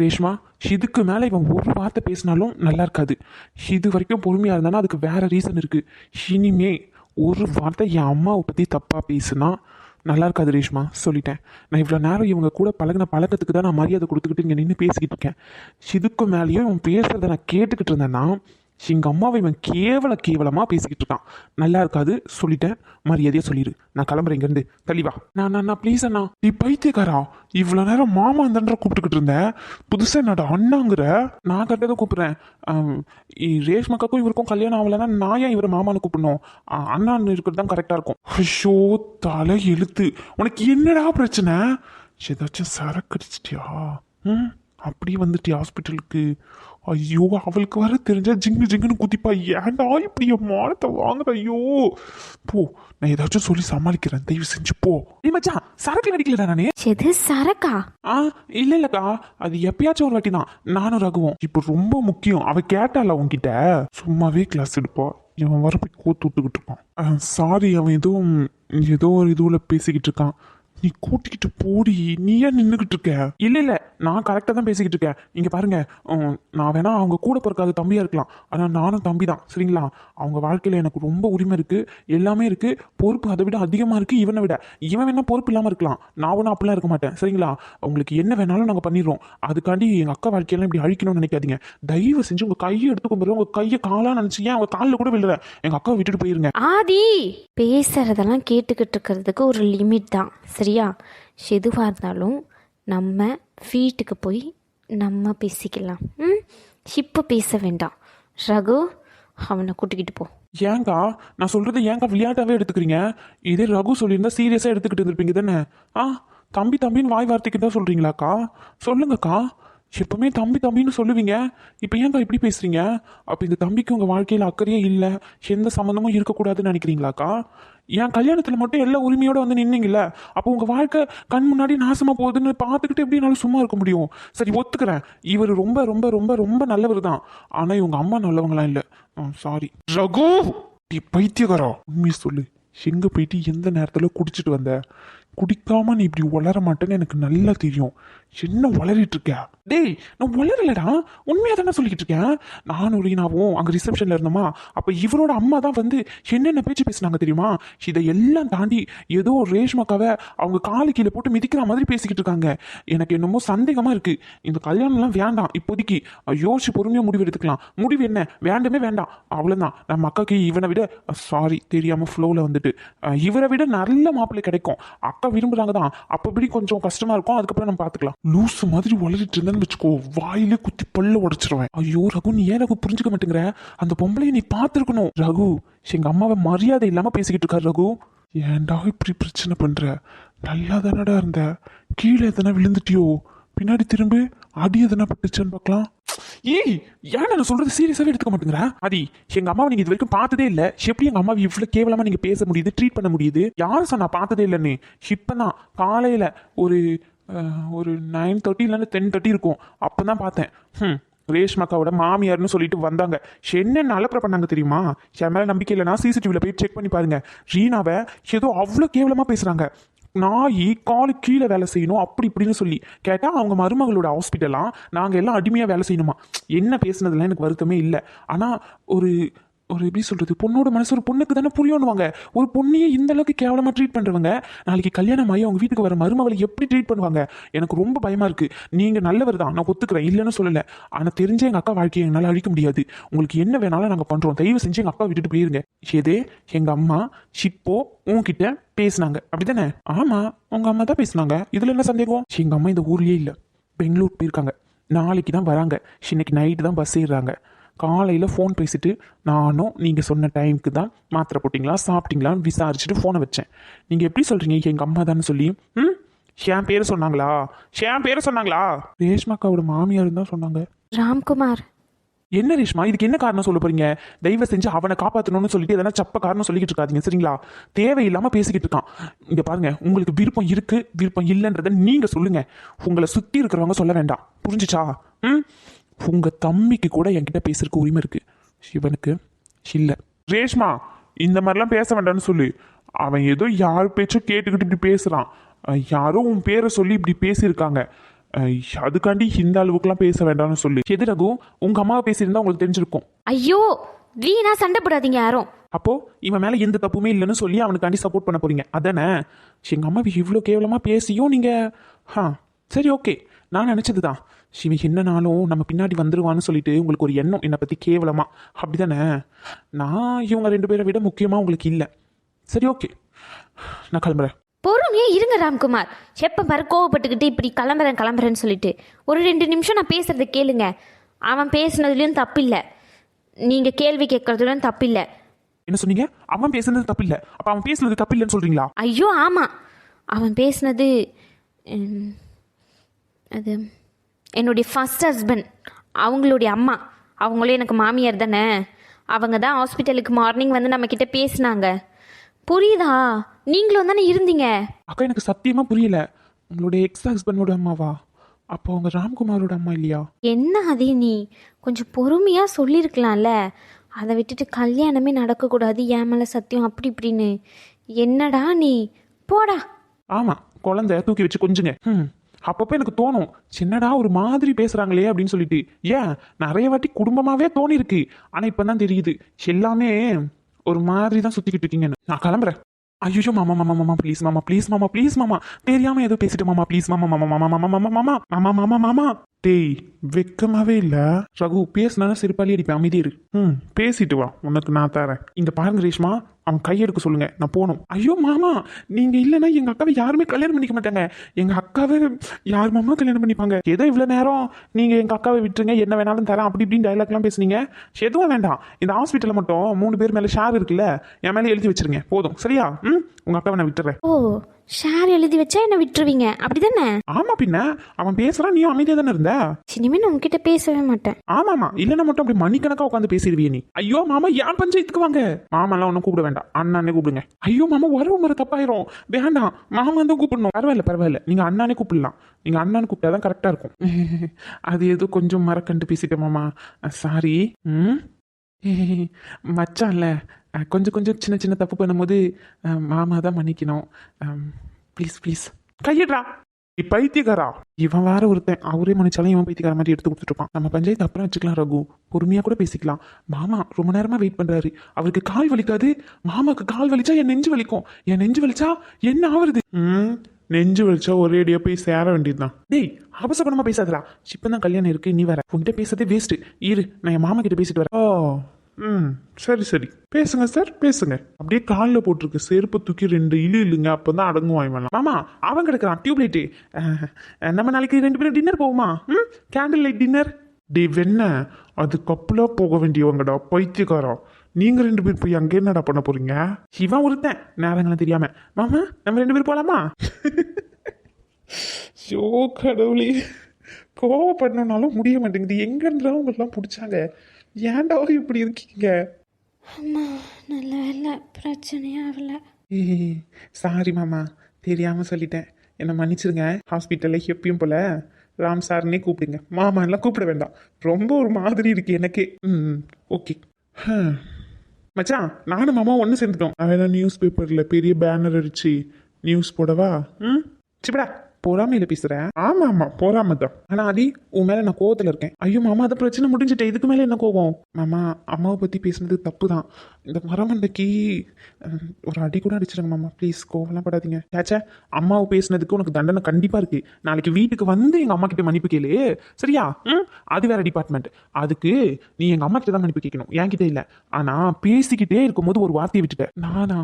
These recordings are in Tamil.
ரேஷ்மா இதுக்கு மேலே இவன் ஒரு வார்த்தை பேசினாலும் நல்லா இருக்காது. இது வரைக்கும் பொறுமையாக இருந்தானா? அதுக்கு வேறு ரீசன் இருக்குது இனிமே ஒரு வார்த்தை என் அம்மாவை பற்றி தப்பாக பேசுனா நல்லா இருக்காது ரேஷ்மா சொல்லிட்டேன். நான் இவ்வளோ நேரம் இவங்க கூட பழகின பழக்கத்துக்கு தான் நான் மரியாதை கொடுத்துக்கிட்டு இங்கே நின்று பேசிக்கிட்டு இருக்கேன். இதுக்கு மேலேயும் இவன் பேசுகிறத நான் கேட்டுக்கிட்டு இருந்தேன்னா எங்கள் அம்மாவை இவன் கேவல கேவலமாக பேசிக்கிட்டு இருக்கான். நல்லா இருக்காது சொல்லிட்டேன். மரியாதையாக சொல்லிடு நான் கிளம்புறேன் இங்கேருந்து. தெளிவா நான் நான் ப்ளீஸ் அண்ணா. நீ பைத்தியக்காரா? இவ்வளோ நேரம் மாமா அந்தன்ற கூப்பிட்டுக்கிட்டு இருந்தேன். புதுசாக என்னோட அண்ணாங்கிற. நான் கரெக்டாக கூப்பிட்றேன். ரேஷ்மக்காக்கும் இவருக்கும் கல்யாணம் ஆகலைன்னா நான் ஏன் இவரை மாமான்னு கூப்பிடணும்? அண்ணான்னு இருக்கிறது தான் கரெக்டாக இருக்கும். ஐயோ தலை எழுத்து. உனக்கு என்னடா பிரச்சனை? ஏதாச்சும் சரக்கு அடிச்சிட்டியா? ம் அப்படியே வந்துட்டியா ஹாஸ்பிட்டலுக்கு ஐயோ அவளுக்கு வர தெரிஞ்சா ஜிங்கு ஜிங்குன்னு குதிப்பா. ஏன்டா இப்படி என் மானத்தை வாங்குற? ஐயோ. போ நான் ஏதாச்சும் சொல்லி சமாளிக்கிறேன். தயவு செஞ்சு போ. நீ மச்சான் சரக்கு நடிக்கலடா நானே? எது சரக்கா? ஆ இல்ல இல்லக்கா. அது எப்பயாச்சும் ஒரு வாட்டி தான் நானும் ரகுவோம். இப்போ ரொம்ப முக்கியம். அவ கேட்டால உன்கிட்ட? சும்மாவே கிளாஸ் எடுப்பா. இவன் வர போய் கோத்து விட்டுக்கிட்டு இருக்கான். சாரி அவன் எதுவும் ஏதோ ஒரு இதுவில் பேசிக்கிட்டு இருக்கான். நீ கூட்டிக்கிட்டு போடி. நீ ஏன் நின்றுக்கிட்டு இருக்க? இல்ல இல்ல. நான் கரெக்டாக தான் பேசிக்கிட்டு இருக்கேன். இங்க பாருங்க. நான் வேணா அவங்க கூட பிறக்காத தம்பியா இருக்கலாம். ஆனா நானும் தம்பி தான் சரிங்களா? அவங்க வாழ்க்கையில எனக்கு ரொம்ப உரிமை இருக்கு. எல்லாமே இருக்கு. பொறுப்பு அதை விட அதிகமா இருக்கு இவனை விட. இவன் வேணா பொறுப்பு இல்லாம இருக்கலாம். நான் ஒன்றும் அப்படிலாம் இருக்க மாட்டேன். சரிங்களா? உங்களுக்கு என்ன வேணாலும் நாங்கள் பண்ணிடுறோம். அதுக்காண்டி எங்கள் அக்கா வாழ்க்கையெல்லாம் இப்படி அழிக்கணும்னு நினைக்காதீங்க. தயவு செஞ்சு உங்கள் கையை எடுத்து கும்பிடுறேன் உங்கள் கையை காலாக நினச்சி ஏன் அவங்க காலில் கூட விழுற எங்கள் அக்காவை விட்டுட்டு போயிருங்க. ஆதி பேசுறதெல்லாம் கேட்டுக்கிட்டு இருக்கிறதுக்கு ஒரு லிமிட் தான். சரியா? எதுவாக இருந்தாலும் நம்ம வீட்டுக்கு போய் நம்ம பேசிக்கலாம். ம்? இப்போ பேச வேண்டாம். ரகு அவனை கூட்டிக்கிட்டு போ. ஏங்கா நான் சொல்றது ஏங்கா விளையாட்டாவே எடுத்துக்கிறீங்க? இதே ரகு சொல்லியிருந்தா சீரியஸாக எடுத்துக்கிட்டு இருந்திருப்பீங்க தானே? ஆ தம்பி தம்பின்னு வாய் வார்த்தைக்கு தான் சொல்றீங்களாக்கா? சொல்லுங்கக்கா. எப்பவுமே தம்பி தம்பின்னு சொல்லுவீங்க. இப்போ ஏன்க்கா இப்படி பேசுறீங்க? அப்போ இந்த தம்பிக்கு உங்கள் வாழ்க்கையில் அக்கறையே இல்லை. எந்த சம்மந்தமும் இருக்கக்கூடாதுன்னு நினைக்கிறீங்களாக்கா? என் கல்யாணத்தில் மட்டும் எல்லா உரிமையோடு வந்து நின்னீங்கல்ல? அப்போ உங்கள் வாழ்க்கை கண் முன்னாடி நாசமாக போகுதுன்னு பார்த்துக்கிட்டு எப்படி என்னால சும்மா இருக்க முடியும்? சரி ஒத்துக்கிறேன். இவர் ரொம்ப ரொம்ப ரொம்ப ரொம்ப நல்லவர் தான் ஆனால் இவங்க அம்மா நல்லவங்களாம் இல்லை. சாரி ரகு! நீ பைத்தியகாரா உண்மையை சொல்லு. எங்க போயிட்டு எந்த நேரத்தில் குடிச்சிட்டு வந்த? குடிக்காம நீ இப்படி வளர மாட்டேன்னு எனக்கு நல்லா தெரியும். என்ன வளரிட்டு இருக்க? டேய் நான் உளரலடா உண்மையாக தானே சொல்லிக்கிட்டு இருக்கேன்? நானும் ரீனாவும் அங்கே ரிசப்ஷனில் இருந்தோமா? அப்போ இவரோட அம்மா தான் வந்து என்னென்ன பேச்சு பேசுனாங்க தெரியுமா? இதை எல்லாம் தாண்டி ஏதோ ரேஷ்மாக்காவை அவங்க காலு கீழே போட்டு மிதிக்கிற மாதிரி பேசிக்கிட்டு இருக்காங்க. எனக்கு என்னமோ சந்தேகமாக இருக்குது இந்த கல்யாணம்லாம் வேண்டாம். இப்போதைக்கு யோசிச்சு பொறுமையாக முடிவு எடுத்துக்கலாம். முடிவு என்ன? வேண்டவே வேண்டாம். அவ்வளோதான் நம்ம அக்காக்கு இவனை விட சாரி தெரியாமல் ஃப்ளோவில் வந்துட்டு. இவரை விட நல்ல மாப்பிள்ளை கிடைக்கும். அக்கா விரும்புகிறாங்க தான் அப்போ இப்படி கொஞ்சம் கஷ்டமாக இருக்கும் அதுக்கப்புறம் நம்ம பார்த்துக்கலாம் லூசு மாதிரி வளரிட்டு இருந்தேன்னு வச்சுக்கோ வாயிலே குத்தி பல்ல உடைச்சிருவேன். ஐயோ ரகு நீ ஏன் ரகு புரிஞ்சுக்க மாட்டேங்கிற? அந்த பொம்பளையை நீ பார்த்துருக்கணும். ரகு எங்க அம்மாவை மரியாதை இல்லாம பேசிக்கிட்டு இருக்காரு ரகு. ஏன்டா இப்படி பிரச்சனை பண்ற? நல்லா தானடா இருந்த. கீழே எதனா விழுந்துட்டியோ? பின்னாடி திரும்பி அடி எதனா பட்டுச்சுன்னு பார்க்கலாம். ஏய் ஏன் நான் சொல்றது சீரியஸாவே எடுத்துக்க மாட்டேங்கிறேன் அதி எங்க அம்மாவை நீங்க இது வரைக்கும் பார்த்ததே இல்ல. எப்படி எங்க அம்மாவை இவ்வளவு கேவலமா நீங்க பேச முடியுது ட்ரீட் பண்ண முடியுது? யாரும் சொன்னா பார்த்ததே இல்லைன்னு? இப்பதான் காலையில ஒரு ஒரு நைன் தேர்ட்டி இல்லைன்னா டென் தேர்ட்டி இருக்கும். அப்போ தான் பார்த்தேன். ம் ரேஷ்மாக்காவோட மாமியார்னு சொல்லிட்டு வந்தாங்க. என்ன அலப்பற பண்ணாங்க தெரியுமா? என் மேலே நம்பிக்கை இல்லைனா சிசிடிவியில் போய் செக் பண்ணி பாருங்க. ரீனாவை ஏதோ அவ்வளோ கேவலமாக பேசுகிறாங்க நாய் காலு கீழே வேலை செய்யணும் அப்படி இப்படின்னு சொல்லி. கேட்டால் அவங்க மருமகளோட ஹாஸ்பிட்டலாம் நாங்கள் எல்லாம் அடிமையாக வேலை செய்யணுமா? என்ன பேசுனதுலாம் எனக்கு வருத்தமே இல்லை. ஆனால் ஒரு ஒரு எப்படி சொல்றது? பொண்ணோட மனசு ஒரு பொண்ணுக்கு தானே புரியணுவாங்க ஒரு பொண்ணையே இந்த அளவுக்கு கேவலமா ட்ரீட் பண்றவங்க நாளைக்கு கல்யாணம் ஆகி அவங்க வீட்டுக்கு வர மருமகளை எப்படி ட்ரீட் பண்ணுவாங்க? எனக்கு ரொம்ப பயமா இருக்கு. நீங்க நல்லவர் தான் நான் ஒத்துக்கிறேன் இல்லைன்னு சொல்லல. ஆனா தெரிஞ்ச எங்க அக்கா வாழ்க்கையை என்னால் அழிக்க முடியாது. உங்களுக்கு என்ன வேணாலும் நாங்க பண்றோம். தயவு செஞ்சு எங்க அக்கா விட்டுட்டு போயிருங்க. ஏதே எங்க அம்மா ஷிப்போ உன்கிட்ட பேசுனாங்க. அப்படிதானே ஆமா உங்க அம்மா தான் பேசுனாங்க. இதுல என்ன சந்தேகம்? எங்க அம்மா இந்த ஊர்லயே இல்ல. பெங்களூர் போயிருக்காங்க. நாளைக்கு தான் வராங்க. இன்னைக்கு நைட்டு தான் பஸ் ஏறுறாங்க. காலையில் ஃபோன் பேசிட்டு நானும் நீங்கள் சொன்ன டைமுக்கு தான் மாத்திரை போட்டிங்களா சாப்பிட்டீங்களான்னு விசாரிச்சுட்டு ஃபோனை வச்சேன். நீங்கள் எப்படி சொல்கிறீங்க எங்கள் அம்மா தானே சொல்லி ம் என் பேர் சொன்னாங்களா? என் பேர் சொன்னாங்களா? ரேஷ்மாக்காவோட மாமியார் தான் சொன்னாங்க. ராம்குமார். என்ன ரேஷ்மா? இதுக்கு என்ன காரணம் சொல்ல போறீங்க? தயவு செஞ்சு அவனை காப்பாற்றணும்னு சொல்லிட்டு எதனா சப்ப காரணம் சொல்லிக்கிட்டு இருக்காதீங்க சரிங்களா? தேவையில்லாம பேசிக்கிட்டு இருக்கான். இங்க பாருங்க உங்களுக்கு விருப்பம் இருக்கு விருப்பம் இல்லைன்றத நீங்க சொல்லுங்க. உங்களை சுத்தி இருக்கிறவங்க சொல்ல வேண்டாம். புரிஞ்சுச்சா? ம் உங்க தம்பிக்கு கூட என்கிட்ட பேசுறதுக்கு உரிமை இருக்கு. சிவனுக்கு இல்ல. ரேஷ்மா இந்த மாதிரிலாம் பேச வேண்டாம்னு சொல்லு. அவன் ஏதோ யார் பேச்சும் கேட்டுக்கிட்டு இப்படி பேசுறான். அஹ் யாரோ உன் பேரை சொல்லி இப்படி பேசியிருக்காங்க. அதுக்காண்டி இந்த அளவுக்குலாம் பேச வேண்டாம்னு சொல்லு. எது ரகு? உங்க அம்மாவை பேசியிருந்தா உங்களுக்கு தெரிஞ்சிருக்கும். ஐயோ வீணா சண்டை போடாதீங்க யாரும். அப்போ இவன் மேல எந்த தப்புமே இல்லைன்னு சொல்லி அவனுக்காண்டி சப்போர்ட் பண்ண போறீங்க. அதானே? எங்க அம்மா இவ்வளோ கேவலமா பேசியும் நீங்க ஹா சரி ஓகே நான் நினைச்சது தான் இவன் என்னனாலும் நம்ம பின்னாடி வந்துருவான்னு சொல்லிட்டு உங்களுக்கு ஒரு எண்ணம். என்னை பத்தி கேவலமா. அப்படிதானே? நான் இவங்க ரெண்டு பேரை விட முக்கியமா உங்களுக்கு இல்லை. சரி ஓகே. நான் கிளம்புறேன். பொறுமையே இருங்க ராம்குமார். எப்போ பாரு கோவப்பட்டுக்கிட்டு இப்படி கிளம்புறேன் கிளம்புறேன்னு சொல்லிட்டு. ஒரு ரெண்டு நிமிஷம் நான் பேசுறத கேளுங்க. அவன் பேசுனதுலேயும் தப்பில்லை. நீங்கள் கேள்வி கேட்கறதுலையும் தப்பில்லை. என்ன சொன்னீங்க? அவன் பேசுனது தப்பு இல்லை அப்ப அவன் பேசுனது தப்பு இல்லைன்னு சொல்றீங்களா? ஐயோ ஆமாம் அவன் பேசுனது அது என்னுடைய ஃபஸ்ட் ஹஸ்பண்ட் அவங்களுடைய அம்மா. அவங்களும் எனக்கு மாமியார் தானே. அவங்க தான் ஹாஸ்பிட்டலுக்கு மார்னிங் வந்து நம்மக்கிட்ட பேசினாங்க. புரியுதா? நீங்களும் தானே இருந்தீங்க. அக்கா எனக்கு சத்தியமா புரியல. உங்களுடைய எக்ஸ் ஹஸ்பண்டோட அம்மாவா? அப்போ அவங்க ராம்குமாரோட அம்மா இல்லையா? என்ன அதே நீ? கொஞ்சம் பொறுமையாக சொல்லியிருக்கலாம்ல அதை விட்டுட்டு கல்யாணமே நடக்கக்கூடாது. ஏன் மேலே சத்தியம் அப்படி இப்படின்னு. என்னடா நீ? போடா. ஆமா குழந்தை தூக்கி வச்சு கொஞ்சுங்க. ம் அப்பப்போ எனக்கு தோணும் சின்னடா ஒரு மாதிரி பேசுகிறாங்களே அப்படின்னு சொல்லிட்டு. ஏன்? நிறைய வாட்டி குடும்பமாகவே தோணிருக்கு. ஆனால் இப்போ தான் தெரியுது. எல்லாமே ஒரு மாதிரி தான் சுற்றிக்கிட்டு இருக்கீங்கன்னு நான் கிளம்புறேன். ஐயோ மாமா மாமா மாமா ப்ளீஸ் மாமா ப்ளீஸ் மாமா ப்ளீஸ் மாமா. தெரியாமல் ஏதோ பேசிட்டு மாமா ப்ளீஸ் மாமா மாமா மாமா மாமா மாமா மாமா மாமா மாமா மாமா. டேய் வெக்கமாவே இல்ல. ரகு பேசினா சிறுப்பாளி அடிப்பேன். அமைதி இரு. ம் பேசிட்டு வா. உனக்கு நான் தரேன். இந்த பாருங்க ரேஷ்மா அவன் கையெடுக்க சொல்லுங்க. நான் போகணும். ஐயோ மாமா நீங்க இல்லைன்னா எங்க அக்காவை யாருமே கல்யாணம் பண்ணிக்க மாட்டாங்க. எங்க அக்காவை யார் மாமா கல்யாணம் பண்ணிப்பாங்க? ஏதோ இவ்வளவு நேரம் நீங்க எங்க அக்காவை விட்டுருங்க. என்ன வேணாலும் தரேன். அப்படி இப்படின்னு டைலாக்லாம் பேசுனீங்க. எதுவும் வேண்டாம். இந்த ஹாஸ்பிட்டலில் மட்டும் மூணு பேர் மேல ஷேர் இருக்குல்ல என் மேல எழுதி வச்சிருங்க. போதும். சரியா? ம் உங்க அக்காவை நான் விட்டுறேன். ஓ ஷேர் எழுதி வச்சா என்ன விட்டுருவீங்க? அப்படி தானே ஆமா பின்ன. அவன் பேசுறான் நீயும் அமைதியா தானே இருந்த? இனிமே நான் உங்ககிட்ட பேசவே மாட்டேன். ஆமாமா. இல்லைன்னா மட்டும் அப்படி மணிக்கணக்கா உட்காந்து பேசிடுவிய நீ. ஐயோ மாமா ஏன் பஞ்சாயத்துக்கு வாங்க? மாமாலாம் ஒன்றும் கூப்பிட வேண்டாம். அண்ணானே கூப்பிடுங்க. ஐயோ மாமா வரவு முறை தப்பாயிரும். வேண்டாம். மாமா தான் கூப்பிடணும். பரவாயில்ல பரவாயில்ல. நீங்க அண்ணானே கூப்பிடலாம். நீங்க அண்ணான்னு கூப்பிட்டாதான் கரெக்டா இருக்கும். அது ஏதோ கொஞ்சம் மறக்கண்டு பேசிட்டேன் மாமா. சாரி ம்? மச்சான்ல கொஞ்சம் கொஞ்சம் சின்ன சின்ன தப்பு பண்ணும்போது மாமா தான் மன்னிக்கணும். Please please. கையிடுறா. நீ பைத்தியக்காரா? இவன் வேற ஒருத்தன். அவரே மன்னிச்சாலும் இவன் பைத்தியக்கார மாதிரி எடுத்து கொடுத்துருப்பான் நம்ம பஞ்சாயத்து அப்புறம் வச்சுக்கலாம் ரகு. பொறுமையாக கூட பேசிக்கலாம். மாமா ரொம்ப நேரமாக வெயிட் பண்ணுறாரு அவருக்கு கால் வலிக்காது. மாமாவுக்கு கால் வலிச்சா என் நெஞ்சு வலிக்கும். என் நெஞ்சு வலிச்சா என்ன ஆகுறது ம் நெஞ்சு வலிச்சா ஒரேடியா போய் சேர வேண்டியதுதான். டேய் அவசரமா பேசாதடா. இப்பதான் கல்யாணம் இருக்கு நீ வேற. உன்கிட்ட பேசுறதே வேஸ்ட் இரு நான் என் மாமா கிட்ட பேசிட்டு வரேன். ஓ. ம் சரி சரி. பேசுங்க சார் பேசுங்க. அப்படியே காலில் போட்டிருக்கு. செருப்பு தூக்கி ரெண்டு இழு இழுங்க. அப்பதான் அடங்குவான் வரலாம் மாமா அவன் கிடக்குறான். டியூப்லைட்டு. நம்ம நாளைக்கு ரெண்டு பேரும் டின்னர் போவோமா? ம் கேண்டில் லைட் டின்னர் டே வெண்ண அது கப்புலாக போக வேண்டியவங்கடா பைத்தியக்காரா. நீங்கள் ரெண்டு பேர் போய் அங்கே என்னடா பண்ண போகிறீங்க இவன் ஒருத்தன். நேரங்களும் தெரியாமல் மாமா நம்ம ரெண்டு பேர் போகலாமா ஷோ கடவுளே. கோவப்படணுன்னாலும் முடிய மாட்டேங்குது. எங்க இருந்தாலும் பிடிச்சாங்க? ஏன்டா இப்படி இருக்கீங்க? அம்மா நல்ல வேலை பிரச்சனையே ஆகல ஏய் சாரி மாமா தெரியாம சொல்லிட்டேன். என்னை மன்னிச்சிருங்க ஹாஸ்பிட்டலில் எப்பயும் போல ராம் சார்னே கூப்பிடுங்க. மாமா எல்லாம் கூப்பிட வேண்டாம். ரொம்ப ஒரு மாதிரி இருக்கு எனக்கே. ம் ஓகே மச்சான் நானும் மாமா ஒன்று சேர்ந்துட்டோம். அவன் நியூஸ் பேப்பரில் பெரிய பேனர் அடிச்சு நியூஸ் போடவா? ம் சிப்படா பொறாமையில பேசுறேன் ஆமா ஆமா பொறாம தான். ஆனா அதி உன் மேல நான் கோவத்துல இருக்கேன். ஐயோ மாமா அது பிரச்சனை முடிஞ்சிட்டே. இதுக்கு மேல என்ன கோவம்? மாமா அம்மாவை பத்தி பேசுனது தப்பு தான் இந்த மரமண்டைக்கு ஒரு அடி கூட அடிச்சிருங்க மாமா. ப்ளீஸ் கோவம்லாம் படாதீங்க. ஏச்சே அம்மாவை பேசுனதுக்கு உனக்கு தண்டனை கண்டிப்பா இருக்கு. நாளைக்கு வீட்டுக்கு வந்து எங்க அம்மா கிட்ட மன்னிப்பு கேளு. சரியா? ம்? அது வேற டிபார்ட்மெண்ட் அதுக்கு நீ எங்க அம்மா கிட்ட தான் மன்னிப்பு கேட்கணும். என்கிட்ட இல்ல. ஆனா பேசிக்கிட்டே இருக்கும்போது ஒரு வார்த்தையை விட்டுட்டேன். நானா?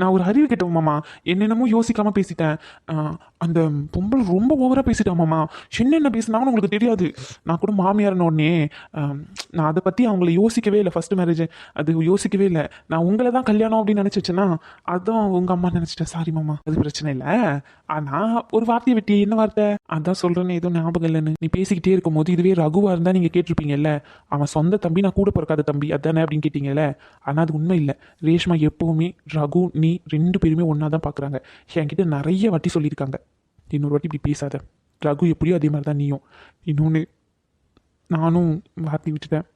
நான் ஒரு அறிவு கேட்டேன் மாமா. என்னென்னமோ யோசிக்காமல் பேசிட்டேன். அந்த பொம்பளை ரொம்ப ஓவராக பேசிட்டேன் மாமா. என்னென்ன பேசினாங்கன்னு உங்களுக்கு தெரியாது. நான் கூட மாமியார்னு உடனே நான் அதை பற்றி அவங்கள யோசிக்கவே இல்லை. ஃபஸ்ட்டு மேரேஜ் அது யோசிக்கவே இல்லை. நான் உங்களை தான் கல்யாணம் அப்படின்னு நினைச்சு வச்சேன்னா அதான் உங்கள் அம்மா நினச்சிட்டேன் சாரி மாமா. அது பிரச்சனை இல்லை. ஆனால் ஒரு வார்த்தையை வெட்டி என்ன வார்த்தை? அதான் சொல்றேன்னு ஏதோ ஞாபகம் இல்லைன்னு. நீ பேசிக்கிட்டே இருக்கும்போது இதுவே ரகுவாக இருந்தால் நீங்கள் கேட்டிருப்பீங்கல்ல. அவன் சொந்த தம்பி நான் கூட பிறக்காத தம்பி அதானே அப்படின்னு கேட்டீங்கல்ல. ஆனால் அது உண்மை இல்லை. ரேஷ்மா எப்போவுமே ரகு நீ ரெண்டு பேருமே ஒன்றா தான் பார்க்குறாங்க என்கிட்ட நிறைய வாட்டி சொல்லியிருக்காங்க. இன்னொரு வாட்டி இப்படி பேசாத. ரகு எப்படியோ அதே மாதிரி தான் நீயும். இன்னொன்று நானும் வார்த்தை விட்டுட்டேன்.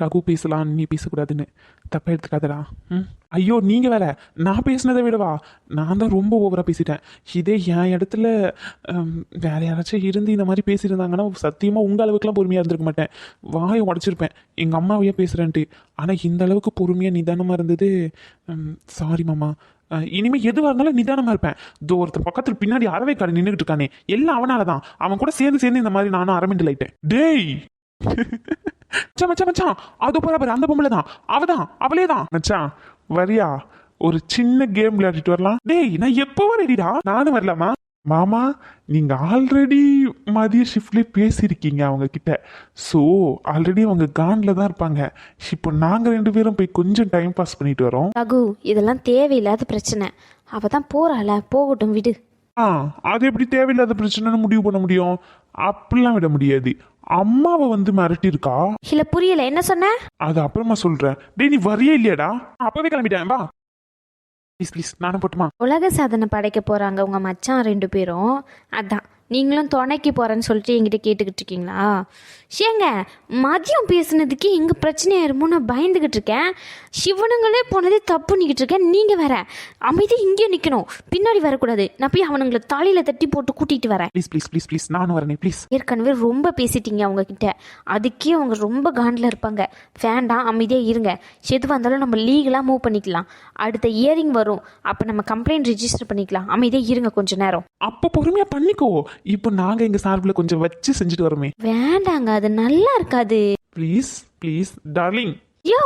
ரகு பேசலாம் நீ பேசக்கூடாதுன்னு. தப்பாக எடுத்துக்காதடா. ம்? ஐயோ நீங்கள் வேற. நான் பேசினதை விடவா? நான் தான் ரொம்ப ஓவராக பேசிட்டேன். இதே என் இடத்துல வேறு வேற யாராச்சும் இருந்து இந்த மாதிரி பேசியிருந்தாங்கன்னா சத்தியமாக உங்கள் அளவுக்குலாம் பொறுமையாக இருந்திருக்க மாட்டேன். வாயை உடச்சிருப்பேன். எங்கள் அம்மாவையே பேசுகிறேன்ட்டு ஆனால் இந்த அளவுக்கு பொறுமையாக நிதானமாக இருந்தது சாரி மாமா. இனிமேல் எதுவாக இருந்தாலும் நிதானமாக இருப்பேன். தோ ஒருத்தர் பக்கத்தில் பின்னாடி அறவை கடை நின்றுட்டு இருக்கானே. எல்லாம் அவனால தான் அவன் கூட சேர்ந்து சேர்ந்து இந்த மாதிரி நானும் அரமெண்டல் ஆயிட்டேன். டேய்! மச்சான் மச்சான் மச்சான் அது போற பாரு அந்த பொம்பளை தான். அவதான் அவளே தான். மச்சான் வரியா ஒரு சின்ன கேம் விளையாடிட்டு வரலாம். டேய் நான் எப்போ ரெடிடா நானும் வரலாமா? மாமா நீங்க ஆல்ரெடி மதிய ஷிஃப்ட்லேயே பேசியிருக்கீங்க அவங்க கிட்ட ஸோ ஆல்ரெடி அவங்க கான்ல தான் இருப்பாங்க. இப்போ நாங்க ரெண்டு பேரும் போய் கொஞ்சம் டைம் பாஸ் பண்ணிட்டு வரோம். ரகு இதெல்லாம் தேவையில்லாத பிரச்சனை. அவள் தான் போகிறாள போகட்டும் விடு. ஆ அது எப்படி தேவையில்லாத பிரச்சனைன்னு முடிவு பண்ண முடியும்? அப்படிலாம் விட முடியாது. அம்மாவை வந்து மிரட்டியிருக்கா? இல்லை புரியல. என்ன சொன்ன? அது அப்புறமா சொல்றேன். டேய் நீ வரியே இல்லையாடா. அப்பவே கிளம்பிட்டேன். வா. ப்ளீஸ் ப்ளீஸ் நானும் போட்டுமா? உலக சாதனை படைக்க போகிறாங்க உங்கள் மச்சான் ரெண்டு பேரும். அதான். நீங்களும் துணைக்கு போகிறேன்னு சொல்லிட்டு என்கிட்ட கேட்டுக்கிட்டு இருக்கீங்களா? ஏங்க மதியம் பேசுனதுக்கு இங்கே பிரச்சனையாயிருமோ நான் பயந்துக்கிட்டு இருக்கேன். சிவனுங்களே போனதே தப்பு பண்ணிக்கிட்டு இருக்கேன். நீங்கள் வேற அமைதி இங்கே நிற்கணும் பின்னாடி வரக்கூடாது. நான் போய் அவனுங்களை தலையில் தட்டி போட்டு கூட்டிகிட்டு வரேன். ப்ளீஸ் ப்ளீஸ் ப்ளீஸ் ப்ளீஸ் நானும் வரேனே ப்ளீஸ் ஏற்கனவே ரொம்ப பேசிட்டீங்க அவங்க கிட்ட அதுக்கே அவங்க ரொம்ப காண்டில் இருப்பாங்க. வேண்டாம் அமைதியாக இருங்க. எதுவாக இருந்தாலும் நம்ம லீகலாக மூவ் பண்ணிக்கலாம். அடுத்த இயரிங் வரும். அப்போ நம்ம கம்ப்ளைண்ட் ரிஜிஸ்டர் பண்ணிக்கலாம். அமைதியாக இருங்க கொஞ்ச நேரம். அப்போ பொறுமையா பண்ணிக்கோ. இப்போ நாங்க எங்க சார்பில் கொஞ்சம் வச்சு செஞ்சுட்டு வரோமே. வேண்டாங்க. அது நல்லா இருக்காது. ப்ளீஸ் ப்ளீஸ் டார்லிங் யோ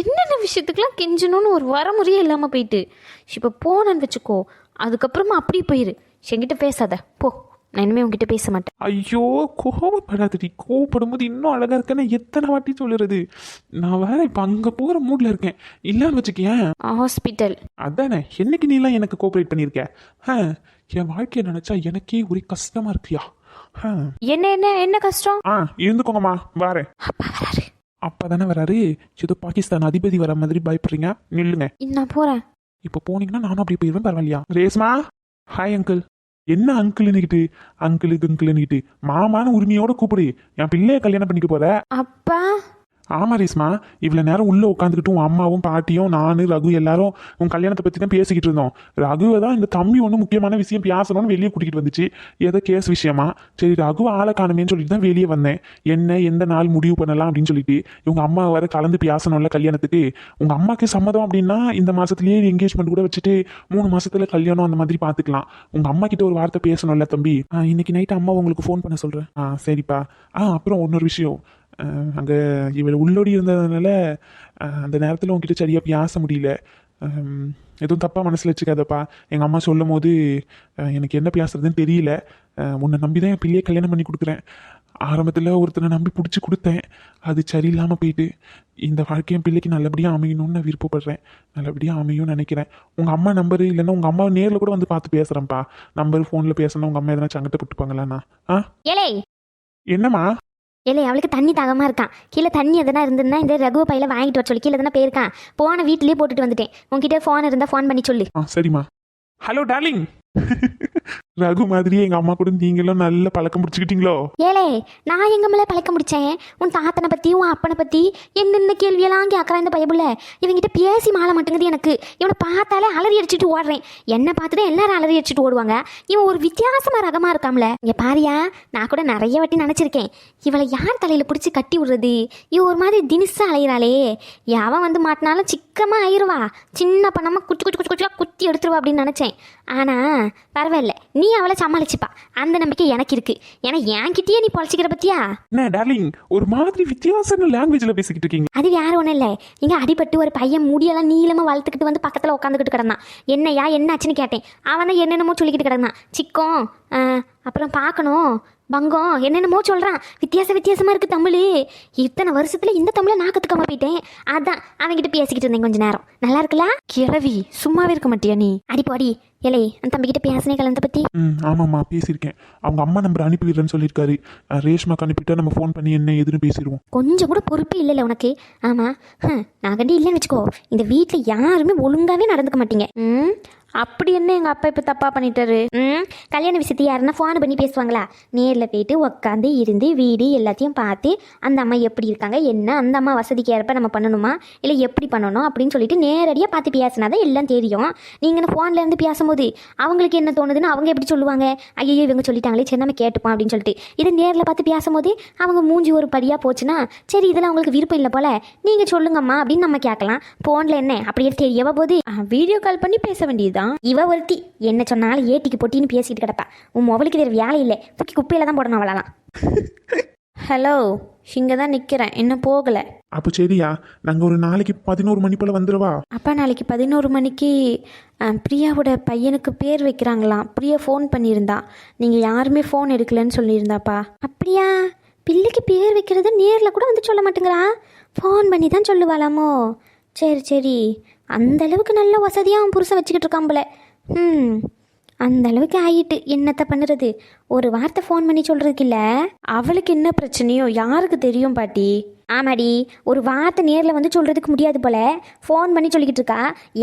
என்னென்ன விஷயத்துக்கெல்லாம் கெஞ்சணும்னு ஒரு வரமுறையே இல்லாமல் போயிட்டு. இப்போ போனேன்னு வச்சுக்கோ அதுக்கப்புறமா அப்படியே போயிரு. என்கிட்ட பேசாத. போ நான் இனிமேல் உங்ககிட்ட பேச மாட்டேன். ஐயோ கோவப்படாதடி. கோவப்படும்போது இன்னும் அழகா இருக்கேன்னு எத்தனை வாட்டி சொல்லுறது. நான் வேற இப்போ அங்க போகிற மூட்ல இருக்கேன். இல்லைன்னு வச்சுக்கேன் ஹாஸ்பிட்டல். அதானே? என்னைக்கு நீலாம் எனக்கு கோஆப்ரேட் பண்ணியிருக்க ஆ என் வாழ்க்கையை நினைச்சா எனக்கே ஒரே கஷ்டமா இருக்கியா? என்ன என்ன என்ன கஷ்டம்? ஆ இருந்துக்கோங்கம்மா வாரேன். அப்பா வராரு. அப்பா தானே வராரு? ஏதோ பாகிஸ்தான் அதிபதி வர மாதிரி பயப்படுறீங்க. நில்லுங்க. நான் போகிறேன் இப்போ போனீங்கன்னா நானும் அப்படியே போயிடுவேன் பரவாயில்லையா? ரேஸ்மா ஹாய் அங்கிள் என்ன அங்கிள்னுக்கிட்டு அங்கிள் அங்கிள்னுக்கிட்டு மாமான உரிமையோட கூப்பிடு. என் பிள்ளைய கல்யாணம் பண்ணிக்க போற. அப்பா ஆமா ரேஸ்மா இவ்வளவு நேரம் உள்ள உட்காந்துக்கிட்டு உன் அம்மாவும் பாட்டியும் நான் ரகு எல்லாரும் உன் கல்யாணத்தை பத்தி தான் பேசிக்கிட்டு இருந்தோம். ரகுவை தான் இந்த தம்பி ஒன்றும் முக்கியமான விஷயம் பேசணும்னு வெளியே கூட்டிகிட்டு வந்துச்சு. ஏதோ கேஸ் விஷயமா? சரி ரகு ஆளை காணுமேன்னு சொல்லிட்டு தான் வெளியே வந்தேன். என்ன எந்த நாள் முடிவு பண்ணலாம் அப்படின்னு சொல்லிட்டு இவங்க அம்மா வர கலந்து பேசணும்ல கல்யாணத்துக்கு. உங்க அம்மாக்கு சம்மதம் அப்படின்னா இந்த மாசத்துலயே என்கேஜ்மெண்ட் கூட வச்சுட்டு மூணு மாசத்துல கல்யாணம் அந்த மாதிரி பாத்துக்கலாம். உங்க அம்மா கிட்ட ஒரு வார்த்தை பேசணும்ல தம்பி. ஆ, இன்னைக்கு நைட் அம்மா உங்களுக்கு ஃபோன் பண்ண சொல்றேன். ஆ சரிப்பா. ஆ அப்புறம் இன்னொரு விஷயம். அங்க இவள் உள்ளோடி இருந்ததுனால அந்த நேரத்தில் உங்ககிட்ட சரியாக பேச முடியல. எதுவும் தப்பாக மனசில் வச்சுக்காதப்பா. எங்கள் அம்மா சொல்லும் போது எனக்கு என்ன பேசுறதுன்னு தெரியல. உன்னை நம்பி தான் என் பிள்ளையை கல்யாணம் பண்ணி கொடுக்குறேன். ஆரம்பத்தில் ஒருத்தனை நம்பி பிடிச்சி கொடுத்தேன். அது சரியில்லாமல் போயிட்டு இந்த வாழ்க்கை என் பிள்ளைக்கு நல்லபடியாக அமையணும்னு நான் விருப்பப்படுறேன். நல்லபடியாக அமையும்னு நினைக்கிறேன். உங்கள் அம்மா நம்பரு இல்லைன்னா உங்கள் அம்மா நேரில் கூட வந்து பார்த்து பேசுகிறேன்ப்பா நம்பர் ஃபோனில் பேசணும் உங்கள் அம்மா எதனா சங்கத்தை போட்டுப்பாங்களாண்ணா? ஆ? என்னம்மா? இல்லை அவளுக்கு தண்ணி தாகமாக இருக்கான். கீழே தண்ணி எதனா இருந்ததுன்னா இந்த ரகுவ பையில வாங்கிட்டு வர சொல்லி. கீழே தானே போயிருக்கான். போன வீட்டிலேயே போட்டுட்டு வந்துட்டேன். உங்ககிட்ட ஃபோன் இருந்தால் ஃபோன் பண்ணி சொல்லு. சரிம்மா. ஹலோ டார்லிங் ரகு மாதிரியே எங்க அம்மா கூட நீங்களும் நல்ல பழக்கம் பிடிச்சிக்கிட்டீங்களோ ஏலே நான் எங்க மேல பழக்கம் முடிச்சேன்? உன் தாத்தனை பத்தி உன் அப்பனை பத்தி என்னென்ன கேள்வியெல்லாம் கேட்குறான் இந்த பயபுள்ள? இவங்கிட்ட பேசி மாற மாட்டேங்குது எனக்கு. இவனை பார்த்தாலே அலறி அடிச்சுட்டு ஓடுறேன். என்னை பார்த்துட்டு எல்லாரும் அலறி அடிச்சுட்டு ஓடுவாங்க. இவன் ஒரு வித்தியாசமா ரகமா இருக்காம்ல. இங்க பாரியா நான் கூட நிறைய வாட்டி நினைச்சிருக்கேன். இவளை யார் தலையில பிடிச்சி கட்டி விடுறது? இவ ஒரு மாதிரி தினிசா அலையிறாளே. அவன் வந்து மாட்டினாலும் சிக்கமாக ஆயிருவா. சின்ன பண்ணாமல் குச்சி குச்சி குச்சி குச்சியாக குத்தி எடுத்துருவா அப்படின்னு நினச்சேன். ஆனால் பரவாயில்ல. நீ அவளை சமாளிச்சுப்பா. அந்த நம்பிக்கை எனக்கு இருக்கு. ஏன்னா என்கிட்டயே நீ பொழைச்சிக்கிற பத்தியா? என்ன டார்லிங் ஒரு மாதிரி வித்தியாசமான லாங்குவேஜ்ல பேசிக்கிட்டு இருக்கீங்க. அது வேற ஒன்றும் இல்லை. இங்கே அடிபட்டு ஒரு பையன் முடியெல்லாம் நீளமாக வளர்த்துக்கிட்டு வந்து பக்கத்தில் உட்காந்துக்கிட்டு கிடந்தான். என்னையா என்ன ஆச்சுன்னு கேட்டேன். அவன் தான் என்னென்னமோ சொல்லிக்கிட்டு கிடந்தான். சிக்கம் அப்புறம் பார்க்கணும். பங்கம். என்னென்னமோ சொல்கிறான் வித்தியாச வித்தியாசமாக இருக்குது தமிழ். இத்தனை வருஷத்தில் இந்த தமிழை நான் கற்றுக்காம போயிட்டேன். அதான் அவன்கிட்ட பேசிக்கிட்டு இருந்தேன் கொஞ்ச நேரம். நல்லா இருக்குல்ல? கிழவி சும்மாவே இருக்க மாட்டியா நீ? அடி போடி. ஏலே அந்த தம்பிக்கிட்ட பேசினே கலந்த பற்றி ம் ஆமாம்மா பேசியிருக்கேன். அவங்க அம்மா நம்பர் அனுப்பி விடுறேன்னு சொல்லியிருக்காரு ரேஷ்மாக்கு அனுப்பிட்டா நம்ம ஃபோன் பண்ணி என்ன ஏதுன்னு பேசிடுவோம். கொஞ்சம் கூட பொறுப்பே இல்லைல்ல உனக்கு. ஆமாம் நான் கண்டி இல்லைன்னு வச்சுக்கோ. இந்த வீட்டில் யாருமே ஒழுங்காகவே நடந்துக்க மாட்டீங்க. ம்? அப்படி என்ன எங்கள் அப்பா இப்போ தப்பாக பண்ணிட்டாரு? ம் கல்யாண விஷயத்தை யாருன்னா ஃபோன் பண்ணி பேசுவாங்களா? நேரில் போயிட்டு உட்காந்து இருந்து வீடு எல்லாத்தையும் பார்த்து அந்த அம்மா எப்படி இருக்காங்க? என்ன? அந்த அம்மா வசதிக்கு ஏற்ப நம்ம பண்ணணுமா? இல்லை எப்படி பண்ணணும்? அப்படின்னு சொல்லிட்டு நேரடியாக பார்த்து பேசினா தான் எல்லாம் தெரியும். நீங்கள் ஃபோனில் இருந்து பேசும்போது அவங்களுக்கு என்ன தோணுதுன்னு அவங்க எப்படி சொல்லுவாங்க? ஐயோ இவங்க சொல்லிட்டாங்களே சரி நம்ம கேட்டுப்போம் அப்படின்னு சொல்லிட்டு. இதை நேரில் பார்த்து பேசும்போது அவங்க மூஞ்சி ஒரு படியாக போச்சுன்னா சரி இதெல்லாம் அவங்களுக்கு விருப்பம் இல்லை போல. நீங்கள் சொல்லுங்கம்மா அப்படின்னு நம்ம கேட்கலாம். ஃபோனில் என்ன? அப்படியே தெரியவா போது வீடியோ கால் பண்ணி பேச வேண்டியதுதான் இவ ஒருத்தி. என்ன சொன்னாலும் ஏட்டிக்கு பொட்டின்னு பேசிட்டு கிடப்பா. உன் மொபைலுக்கு வேறு வேலை இல்லை. தூக்கி குப்பையில தான் போடணும் அவளலாம். ஹலோ இங்கே தான் நிற்கிறேன் இன்னும் போகலை. அப்போ சரியா? நாங்கள் ஒரு நாளைக்கு பதினோரு மணி போல் வந்துடுவா அப்பா நாளைக்கு பதினோரு மணிக்கு அஹ், பிரியாவோட பையனுக்கு பேர் வைக்கிறாங்களாம். பிரியா ஃபோன் பண்ணியிருந்தா. நீங்கள் யாருமே ஃபோன் எடுக்கலன்னு சொல்லியிருந்தாப்பா. அப்படியா? பிள்ளைக்கு பேர் வைக்கிறத நேரில் கூட வந்து சொல்ல மாட்டேங்கிறா? ஃபோன் பண்ணி தான் சொல்லுவாளாமோ? சரி சரி. அந்த அளவுக்கு நல்ல வசதியாக அவன் புருஷன் வச்சுக்கிட்டு இருக்கான் போல. ம் அந்த அளவுக்கு ஆயிட்டு. என்னத்த பண்ணுறது? ஒரு வார்த்தை ஃபோன் பண்ணி சொல்கிறதுக்கு இல்லை. அவளுக்கு என்ன பிரச்சனையோ? யாருக்கு தெரியும் பாட்டி? ஆமாடி ஒரு வார்த்தை நேரில் வந்து சொல்கிறதுக்கு முடியாது போல. ஃபோன் பண்ணி சொல்லிக்கிட்டு இருக்கா.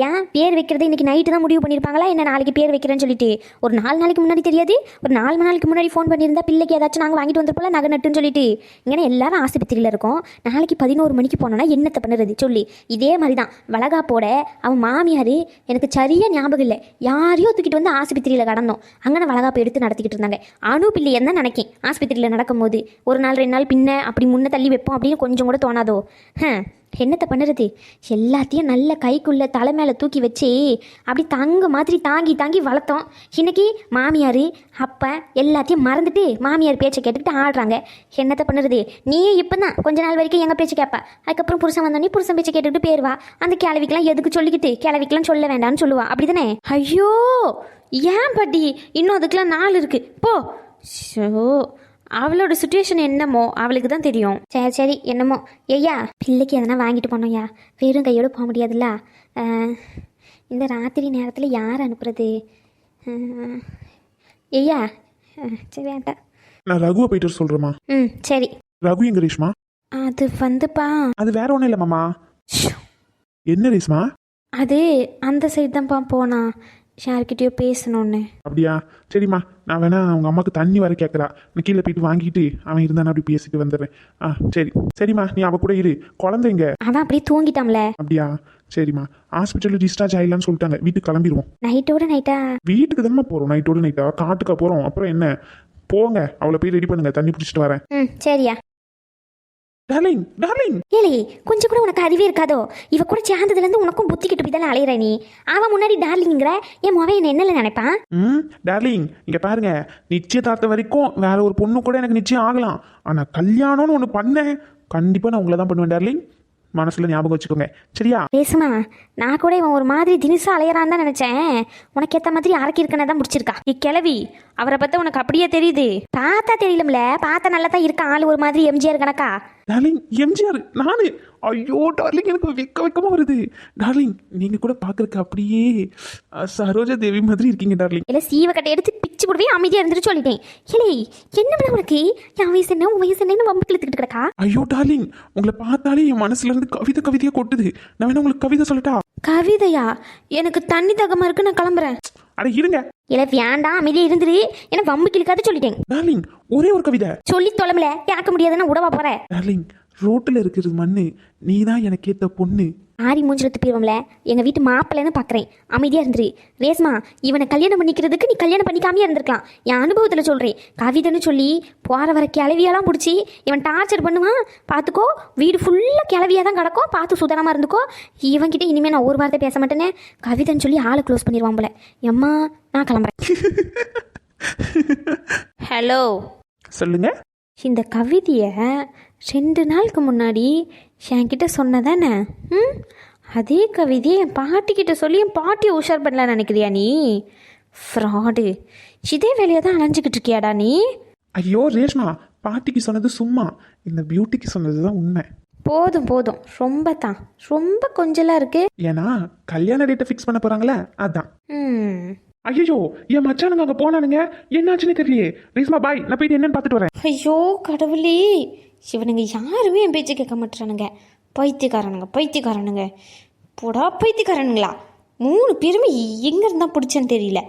ஏன் பேர் வைக்கிறது இன்றைக்கி நைட்டு தான் முடிவு பண்ணியிருப்பாங்களா என்ன நாளைக்கு பேர் வைக்கிறேன்னு சொல்லிட்டு. ஒரு நாலு நாளைக்கு முன்னாடி தெரியாது? ஒரு நாலு மணி நாளைக்கு முன்னாடி ஃபோன் பண்ணியிருந்தா பிள்ளைக்கு ஏதாச்சும் நாங்கள் வாங்கிட்டு வந்திருப்போம்ல நகை நட்டுன்னு சொல்லிட்டு. இங்கே எல்லாரும் ஆஸ்பத்திரியில் இருக்கோம். நாளைக்கு பதினோரு மணிக்கு போனோன்னா என்னத்தை பண்ணுறது? சொல்லி. இதே மாதிரி தான் வளகாப்போட அவன் மாமியார் எனக்கு சரியாக ஞாபகம் இல்லை. யாரையோ தூக்கிட்டு வந்து ஆஸ்பத்திரியில் கடந்தோம். அங்கே வளகாப்பு எடுத்து நடத்திக்கிட்டு இருந்தாங்க. அணு பிள்ளையன்னு தான் நினைக்கேன். ஆஸ்பத்திரியில் நடக்கும்போது. ஒரு நாள் ரெண்டு நாள் பின்ன அப்படி முன்ன தள்ளி வைப்போம் அப்படின்னு கொஞ்சம் கொஞ்சம் கூட தோணாதோ? ஹம், என்னத்தை பண்ணுறது? எல்லாத்தையும் நல்ல கைக்குள்ளே தலை மேலே தூக்கி வச்சு அப்படி தங்க மாதிரி தாங்கி தாங்கி வளர்த்தோம். இன்னைக்கு மாமியார் அப்பா எல்லாத்தையும் மறந்துட்டு மாமியார் பேச்சை கேட்டுக்கிட்டு ஆடுறாங்க. என்னத்தை பண்ணுறது? நீயே இப்போ தான் கொஞ்ச நாள் வரைக்கும் எங்கள் பேச்சு கேட்பா. அதுக்கப்புறம் புருஷன் வந்தோடனே புருஷன் பேச்சை கேட்டுக்கிட்டு போயிடுவா அந்த கிளவிக்கெலாம் எதுக்கு சொல்லிக்கிட்டு? கிளவிக்கெலாம் சொல்ல வேண்டாம்னு சொல்லுவா. அப்படிதானே? ஐயோ! ஏன் பாட்டி? இன்னும் அதுக்கெலாம் நாள் இருக்குது போ. ஷோ அவளோட சுச்சுவேஷன் என்னமோ அவளுக்கு தான் தெரியும். சரி சரி என்னமோ. ஐயா பிள்ளைக்கு எதனா வாங்கிட்டு போனோம்யா வெறும் கையோடு போக முடியாதுல்ல? இந்த ராத்திரி நேரத்தில் யார் அனுப்புறது? ஐயா சரி வேண்டாம். நான் ரகுவை போயிட்டு சொல்கிறேம்மா ம் சரி. ரகு எங்க ரேஷ்மா? அது வந்துப்பா. அது வேற ஒன்றும் இல்லை மாமா. ஷோ. என்ன ரேஷ்மா? அது அந்த சைடு தான்ப்பா போனான் யார்கிட்டயோ பேசணுன்னு அப்படியா? சரிம்மா. நான் வேணா அவங்க அம்மாவுக்கு தண்ணி வர கேட்குறா நான் கீழே போயிட்டு வாங்கிட்டு அவன் இருந்தானே அப்படி பேசிட்டு வந்துடுறேன். ஆ சரி. சரிம்மா நீ அவ கூட இரு. குழந்தைங்க அவன் அப்படியே தூங்கிட்டான்ல. அப்படியா? சரிம்மா. ஹாஸ்பிட்டலில் டிஸ்சார்ஜ் ஆயிடலான்னு சொல்லிட்டாங்க. வீட்டுக்கு கிளம்பிடுவோம் நைட்டோட நைட்டா வீட்டுக்கு தானே போகிறோம் நைட்டோட நைட்டா காட்டுக்கா போகிறோம் அப்புறம் என்ன? போங்க. அவளை போய் ரெடி பண்ணுங்க. தண்ணி பிடிச்சிட்டு வரேன். ம் சரியா. டார்லிங் டார்லிங் ஏலே கொஞ்சம் கூட உனக்கு அறிவே இருக்காதோ? இவ கூட சேர்ந்ததுலேருந்து உனக்கும் புத்தி கிட்டு போய் தானே அலையிற நீ? அவன் முன்னாடி டார்லிங்கிற என் முறை என்ன என்னல நினைப்பான் ம் டார்லிங் இங்கே பாருங்க. நிச்சயதார்த்தம் வரைக்கும் வேற ஒரு பொண்ணு கூட எனக்கு நிச்சயம் ஆகலாம். ஆனால் கல்யாணம்னு ஒன்று பண்ணேன். கண்டிப்பாக நான் உங்களை தான் பண்ணுவேன் டார்லிங் மனசில் ஞாபகம் வச்சுக்கோங்க. சரியா? பேசுமா நான் கூட இவன் ஒரு மாதிரி தினிசா அலையறான்னு தான் நினைச்சேன். உனக்கு ஏத்த மாதிரி அரக்கி இருக்கனே தான் முடிச்சிருக்கா. இக்கிழவி அவரை பார்த்தா உனக்கு அப்படியே தெரியுது. பார்த்தா தெரியலம்ல பார்த்தா நல்லா தான் இருக்கான். ஆள் ஒரு மாதிரி எம்ஜிஆர் கணக்கா? டார்லிங் எம்ஜிஆர் நானு ஐயோ டார்லிங் எனக்கு வெக்க வெக்கமாக வருது. டார்லிங் நீங்கள் கூட பார்க்குறக்கு அப்படியே சரோஜா தேவி மாதிரி இருக்கீங்க டார்லிங் இல்லை சீவக்கட்டை எடுத்து பிச்சு போடுவே அமைதியாக இருந்துட்டு சொல்லிட்டேன். இல்லை என்ன பண்ண உனக்கு? என் வயசு என்ன உன் வயசு என்னன்னு வம்பு இழுத்துக்கிட்டு கிடக்கா? ஐயோ டார்லிங் உங்களை பார்த்தாலே என் மனசுல இருந்து கவிதை கவிதையாக கொட்டுது. நான் வேணா உங்களுக்கு கவிதை சொல்லட்டா? கவிதையா? எனக்கு தண்ணி தகமா இருக்கு நான் கிளம்புறேன். அட இருங்க. இல்லை வேண்டாம் அமைதியாக இருந்துரு. எனக்கு வம்பு கிழக்காது சொல்லிட்டேன். டார்லிங் ஒரே ஒரு கவிதை. சொல்லி தொலைமல கேட்க முடியாதுன்னு உடவா போற. டார்லிங் ரோட்டில் இருக்கிறது மண்ணு நீ தான் எனக்கு ஏற்ற பொண்ணு. ஆரி மூஞ்சில துப்பிடுவோம்ல எங்கள் வீட்டு மாப்பிள்ளைன்னு பார்க்குறேன் அமைதியாக இருந்துரு. ரேஸ்மா இவனை கல்யாணம் பண்ணிக்கிறதுக்கு நீ கல்யாணம் பண்ணிக்காமையே இருந்திருக்கலாம். என் அனுபவத்தில் சொல்கிறேன் கவிதைன்னு சொல்லி போகிற வர கிளவியெல்லாம் பிடிச்சி இவன் டார்ச்சர் பண்ணுவான் பார்த்துக்கோ வீடு ஃபுல்லாக கிளவியாக தான் கிடக்கும். பார்த்து சுதனமாக இருந்துக்கோ. இவன்கிட்ட இனிமேல் நான் ஒரு வார்த்தை பேச மாட்டேனே. கவிதைன்னு சொல்லி ஆளை க்ளோஸ் பண்ணிடுவான் போல. எம்மா நான் கிளம்புறேன். ஹலோ சொல்லுங்க. இந்த கவிதையை ரெண்டு நாளுக்கு முன்னாடி என்கிட்ட சொன்னதானே? ம்? அதே கவிதையை என் பாட்டிக்கிட்ட சொல்லி என் பாட்டியை உஷார் பண்ணலான்னு நினைக்கிறியா நீ? ஃப்ராடு. இதே வேலையை தான் அலைஞ்சிக்கிட்டு இருக்கியாடா நீ? ஐயோ ரேஷ்மா பாட்டிக்கு சொன்னது சும்மா. இந்த பியூட்டிக்கு சொன்னது தான் உண்மை. போதும் போதும். ரொம்ப தான். ரொம்ப கொஞ்சலாக இருக்கு. ஏன்னா கல்யாண டேட்டை ஃபிக்ஸ் பண்ண போறாங்களே அதான். ம். ஐயோ என் மச்சானுங்க அங்கே போனானுங்க. என்னாச்சுன்னு தெரியலையே. ரேஷ்மா பாய் நான் போயிட்டு என்னன்னு பார்த்துட்டு வரேன். ஐயோ கடவுளே. இவனுங்க யாருமே என் பேச்சு கேட்க மாட்டானுங்க பைத்தியக்காரனுங்க பைத்தியக்காரனுங்க. போடா பைத்தியக்காரனுங்களா? மூணு பேருமே எங்கே இருந்தால் பிடிச்சேன்னு தெரியல.